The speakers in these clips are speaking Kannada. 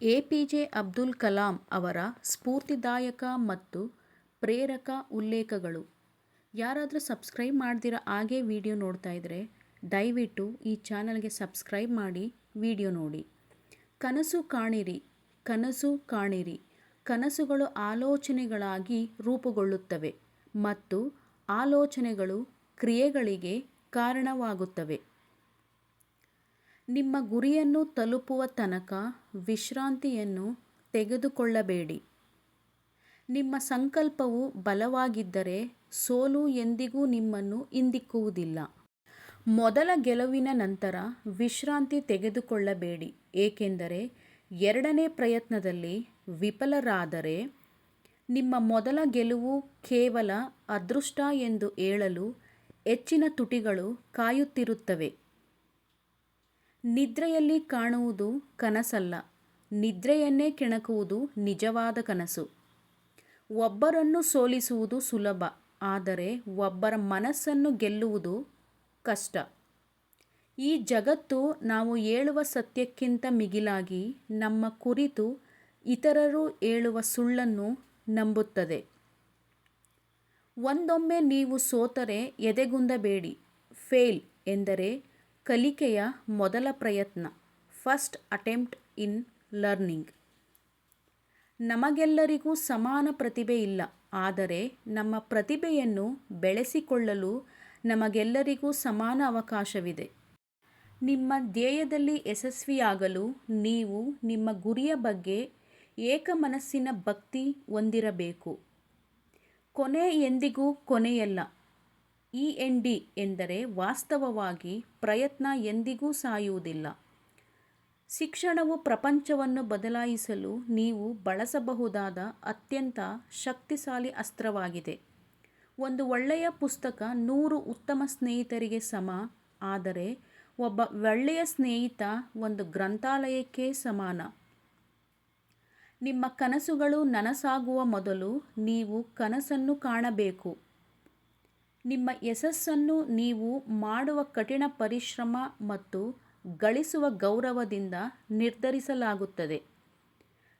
A P J Abdul Kalam ಅವರ ಸ್ಫೂರ್ತಿದಾಯಕ ಮತ್ತು ಪ್ರೇರಕ ಉಲ್ಲೇಖಗಳು. ಯಾರಾದರೂ ಸಬ್ಸ್ಕ್ರೈಬ್ ಮಾಡ್ದಿರ ಹಾಗೆ ವಿಡಿಯೋ ನೋಡ್ತಾ ಇದ್ದರೆ ದಯವಿಟ್ಟು ಈ ಚಾನಲ್ಗೆ ಸಬ್ಸ್ಕ್ರೈಬ್ ಮಾಡಿ ವಿಡಿಯೋ ನೋಡಿ. ಕನಸು ಕಾಣಿರಿ ಕನಸು ಕಾಣಿರಿ. ಕನಸುಗಳು ಆಲೋಚನೆಗಳಾಗಿ ರೂಪುಗೊಳ್ಳುತ್ತವೆ ಮತ್ತು ಆಲೋಚನೆಗಳು ಕ್ರಿಯೆಗಳಿಗೆ ಕಾರಣವಾಗುತ್ತವೆ. ನಿಮ್ಮ ಗುರಿಯನ್ನು ತಲುಪುವ ತನಕ ವಿಶ್ರಾಂತಿಯನ್ನು ತೆಗೆದುಕೊಳ್ಳಬೇಡಿ. ನಿಮ್ಮ ಸಂಕಲ್ಪವು ಬಲವಾಗಿದ್ದರೆ ಸೋಲು ಎಂದಿಗೂ ನಿಮ್ಮನ್ನು ಹಿಂದಿಕ್ಕುವುದಿಲ್ಲ ಮೊದಲ ಗೆಲುವಿನ ನಂತರ ವಿಶ್ರಾಂತಿ ತೆಗೆದುಕೊಳ್ಳಬೇಡಿ. ಏಕೆಂದರೆ ಎರಡನೇ ಪ್ರಯತ್ನದಲ್ಲಿ ವಿಫಲರಾದರೆ ನಿಮ್ಮ ಮೊದಲ ಗೆಲುವು ಕೇವಲ ಅದೃಷ್ಟ ಎಂದು ಹೇಳಲು ಹೆಚ್ಚಿನ ತುಟಿಗಳು ಕಾಯುತ್ತಿರುತ್ತವೆ. ನಿದ್ರೆಯಲ್ಲಿ ಕಾಣುವುದು ಕನಸಲ್ಲ. ನಿದ್ರೆಯನ್ನೇ ಕೆಣಕುವುದು ನಿಜವಾದ ಕನಸು. ಒಬ್ಬರನ್ನು ಸೋಲಿಸುವುದು ಸುಲಭ, ಆದರೆ ಒಬ್ಬರ ಮನಸ್ಸನ್ನು ಗೆಲ್ಲುವುದು ಕಷ್ಟ. ಈ ಜಗತ್ತು ನಾವು ಹೇಳುವ ಸತ್ಯಕ್ಕಿಂತ ಮಿಗಿಲಾಗಿ ನಮ್ಮ ಕುರಿತು ಇತರರು ಹೇಳುವ ಸುಳ್ಳನ್ನು ನಂಬುತ್ತದೆ. ಒಂದೊಮ್ಮೆ ನೀವು ಸೋತರೆ ಎದೆಗುಂದಬೇಡಿ, ಫೇಲ್ ಎಂದರೆ ಕಲಿಕೆಯ ಮೊದಲ ಪ್ರಯತ್ನ ಫಸ್ಟ್ ಅಟೆಂಪ್ಟ್ ಇನ್ ಲರ್ನಿಂಗ್ ನಮಗೆಲ್ಲರಿಗೂ ಸಮಾನ ಪ್ರತಿಭೆ ಇಲ್ಲ, ಆದರೆ ನಮ್ಮ ಪ್ರತಿಭೆಯನ್ನು ಬೆಳೆಸಿಕೊಳ್ಳಲು ನಮಗೆಲ್ಲರಿಗೂ ಸಮಾನ ಅವಕಾಶವಿದೆ. ನಿಮ್ಮ ಧ್ಯೇಯದಲ್ಲಿ ಯಶಸ್ವಿಯಾಗಲು ನೀವು ನಿಮ್ಮ ಗುರಿಯ ಬಗ್ಗೆ ಏಕಮನಸ್ಸಿನ ಭಕ್ತಿ ಹೊಂದಿರಬೇಕು. ಕೊನೆ ಎಂದಿಗೂ ಕೊನೆಯಲ್ಲ. ಇ ಎನ್ ಡಿ ಎಂದರೆ ವಾಸ್ತವವಾಗಿ ಪ್ರಯತ್ನ ಎಂದಿಗೂ ಸಾಯುವುದಿಲ್ಲ. ಶಿಕ್ಷಣವು ಪ್ರಪಂಚವನ್ನು ಬದಲಾಯಿಸಲು ನೀವು ಬಳಸಬಹುದಾದ ಅತ್ಯಂತ ಶಕ್ತಿಶಾಲಿ ಅಸ್ತ್ರವಾಗಿದೆ. ಒಂದು ಒಳ್ಳೆಯ ಪುಸ್ತಕ ನೂರು ಉತ್ತಮ ಸ್ನೇಹಿತರಿಗೆ ಸಮ, ಆದರೆ ಒಬ್ಬ ಒಳ್ಳೆಯ ಸ್ನೇಹಿತ ಒಂದು ಗ್ರಂಥಾಲಯಕ್ಕೆ ಸಮಾನ. ನಿಮ್ಮ ಕನಸುಗಳು ನನಸಾಗುವ ಮೊದಲು ನೀವು ಕನಸನ್ನು ಕಾಣಬೇಕು. ನಿಮ್ಮ ಯಶಸ್ಸನ್ನು ನೀವು ಮಾಡುವ ಕಠಿಣ ಪರಿಶ್ರಮ ಮತ್ತು ಗಳಿಸುವ ಗೌರವದಿಂದ ನಿರ್ಧರಿಸಲಾಗುತ್ತದೆ.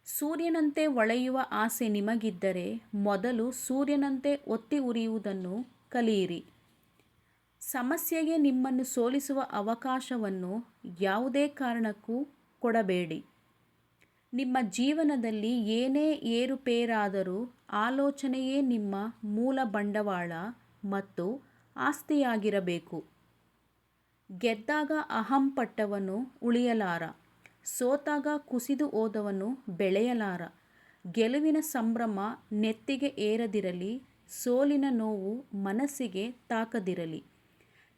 ಸೂರ್ಯನಂತೆ ಒಳೆಯುವ ಆಸೆ ನಿಮಗಿದ್ದರೆ ಮೊದಲು ಸೂರ್ಯನಂತೆ ಒತ್ತಿ ಉರಿಯುವುದನ್ನು ಕಲಿಯಿರಿ. ಸಮಸ್ಯೆಗೆ ನಿಮ್ಮನ್ನು ಸೋಲಿಸುವ ಅವಕಾಶವನ್ನು ಯಾವುದೇ ಕಾರಣಕ್ಕೂ ಕೊಡಬೇಡಿ. ನಿಮ್ಮ ಜೀವನದಲ್ಲಿ ಏನೇ ಏರುಪೇರಾದರೂ ಆಲೋಚನೆಯೇ ನಿಮ್ಮ ಮೂಲ ಬಂಡವಾಳ. ಮತ್ತು ಆಸ್ತಿಯಾಗಿರಬೇಕು. ಗೆದ್ದಾಗ ಅಹಂಪಟ್ಟವನು ಉಳಿಯಲಾರ, ಸೋತಾಗ ಕುಸಿದು ಹೋದವನು ಬೆಳೆಯಲಾರ. ಗೆಲುವಿನ ಸಂಭ್ರಮ ನೆತ್ತಿಗೆ ಏರದಿರಲಿ, ಸೋಲಿನ ನೋವು ಮನಸ್ಸಿಗೆ ತಾಕದಿರಲಿ.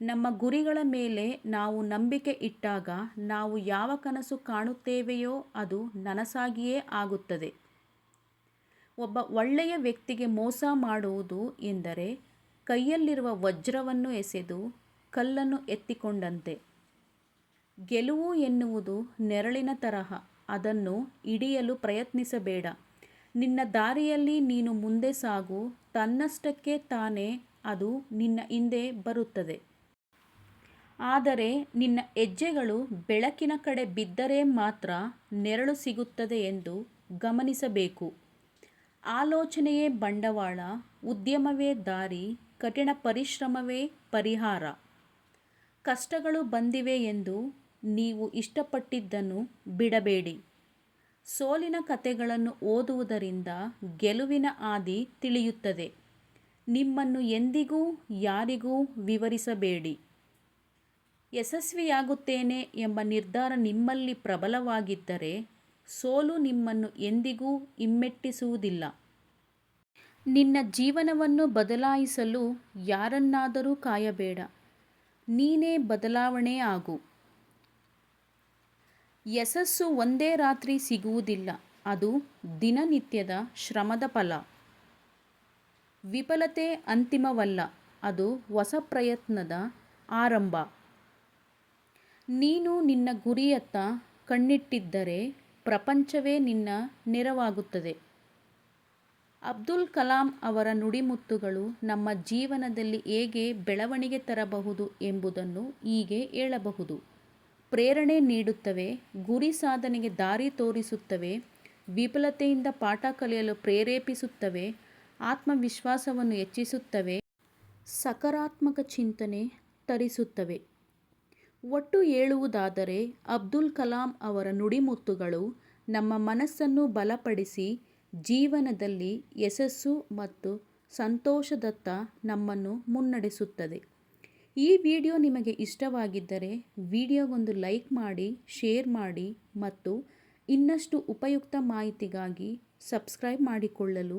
ನಮ್ಮ ಗುರಿಗಳ ಮೇಲೆ ನಾವು ನಂಬಿಕೆ ಇಟ್ಟಾಗ ನಾವು ಯಾವ ಕನಸು ಕಾಣುತ್ತೇವೆಯೋ ಅದು ನನಸಾಗಿಯೇ ಆಗುತ್ತದೆ. ಒಬ್ಬ ಒಳ್ಳೆಯ ವ್ಯಕ್ತಿಗೆ ಮೋಸ ಮಾಡುವುದು ಎಂದರೆ ಕೈಯಲ್ಲಿರುವ ವಜ್ರವನ್ನು ಎಸೆದು ಕಲ್ಲನ್ನು ಎತ್ತಿಕೊಂಡಂತೆ. ಗೆಲುವು ಎನ್ನುವುದು ನೆರಳಿನ ತರಹ, ಅದನ್ನು ಹಿಡಿಯಲು ಪ್ರಯತ್ನಿಸಬೇಡ. ನಿನ್ನ ದಾರಿಯಲ್ಲಿ ನೀನು ಮುಂದೆ ಸಾಗು, ತನ್ನಷ್ಟಕ್ಕೆ ತಾನೇ ಅದು ನಿನ್ನ ಹಿಂದೆ ಬರುತ್ತದೆ. ಆದರೆ ನಿನ್ನ ಹೆಜ್ಜೆಗಳು ಬೆಳಕಿನ ಕಡೆ ಬಿದ್ದರೆ ಮಾತ್ರ ನೆರಳು ಸಿಗುತ್ತದೆ ಎಂದು ಗಮನಿಸಬೇಕು. ಆಲೋಚನೆಯೇ ಬಂಡವಾಳ, ಉದ್ಯಮವೇ ದಾರಿ ಕಠಿಣ ಪರಿಶ್ರಮವೇ ಪರಿಹಾರ. ಕಷ್ಟಗಳು ಬಂದಿವೆ ಎಂದು ನೀವು ಇಷ್ಟಪಟ್ಟಿದ್ದನ್ನು ಬಿಡಬೇಡಿ. ಸೋಲಿನ ಕಥೆಗಳನ್ನು ಓದುವುದರಿಂದ ಗೆಲುವಿನ ಆದಿ ತಿಳಿಯುತ್ತದೆ. ನಿಮ್ಮನ್ನು ಎಂದಿಗೂ ಯಾರಿಗೂ ವಿವರಿಸಬೇಡಿ. ಯಶಸ್ವಿಯಾಗುತ್ತೇನೆ ಎಂಬ ನಿರ್ಧಾರ ನಿಮ್ಮಲ್ಲಿ ಪ್ರಬಲವಾಗಿದ್ದರೆ ಸೋಲು ನಿಮ್ಮನ್ನು ಎಂದಿಗೂ ಹಿಮ್ಮೆಟ್ಟಿಸುವುದಿಲ್ಲ. ನಿನ್ನ ಜೀವನವನ್ನು ಬದಲಾಯಿಸಲು ಯಾರನ್ನಾದರೂ ಕಾಯಬೇಡ. ನೀನೇ ಬದಲಾವಣೆ ಆಗು. ಯಶಸ್ಸು ಒಂದೇ ರಾತ್ರಿ ಸಿಗುವುದಿಲ್ಲ, ಅದು ದಿನನಿತ್ಯದ ಶ್ರಮದ ಫಲ. ವಿಫಲತೆ ಅಂತಿಮವಲ್ಲ, ಅದು ಹೊಸ ಪ್ರಯತ್ನದ ಆರಂಭ. ನೀನು ನಿನ್ನ ಗುರಿಯತ್ತ ಕಣ್ಣಿಟ್ಟಿದ್ದರೆ ಪ್ರಪಂಚವೇ ನಿನ್ನ ನೆರವಾಗುತ್ತದೆ. ಅಬ್ದುಲ್ ಕಲಾಂ ಅವರ ನುಡಿಮುತ್ತುಗಳು ನಮ್ಮ ಜೀವನದಲ್ಲಿ ಹೇಗೆ ಬೆಳವಣಿಗೆ ತರಬಹುದು ಎಂಬುದನ್ನು ಹೀಗೆ ಹೇಳಬಹುದು. ಪ್ರೇರಣೆ ನೀಡುತ್ತವೆ, ಗುರಿ ಸಾಧನೆಗೆ ದಾರಿ ತೋರಿಸುತ್ತವೆ, ವಿಫಲತೆಯಿಂದ ಪಾಠ ಕಲಿಯಲು ಪ್ರೇರೇಪಿಸುತ್ತವೆ, ಆತ್ಮವಿಶ್ವಾಸವನ್ನು ಹೆಚ್ಚಿಸುತ್ತವೆ, ಸಕಾರಾತ್ಮಕ ಚಿಂತನೆ ತರಿಸುತ್ತವೆ. ಒಟ್ಟು ಹೇಳುವುದಾದರೆ, ಅಬ್ದುಲ್ ಕಲಾಂ ಅವರ ನುಡಿಮುತ್ತುಗಳು ನಮ್ಮ ಮನಸ್ಸನ್ನು ಬಲಪಡಿಸಿ ಜೀವನದಲ್ಲಿ ಯಶಸ್ಸು ಮತ್ತು ಸಂತೋಷದತ್ತ ನಮ್ಮನ್ನು ಮುನ್ನಡೆಸುತ್ತದೆ. ಈ ವಿಡಿಯೋ ನಿಮಗೆ ಇಷ್ಟವಾಗಿದ್ದರೆ ವಿಡಿಯೋಗೊಂದು ಲೈಕ್ ಮಾಡಿ, ಶೇರ್ ಮಾಡಿ ಮತ್ತು ಇನ್ನಷ್ಟು ಉಪಯುಕ್ತ ಮಾಹಿತಿಗಾಗಿ ಸಬ್ಸ್ಕ್ರೈಬ್ ಮಾಡಿಕೊಳ್ಳಲು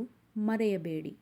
ಮರೆಯಬೇಡಿ.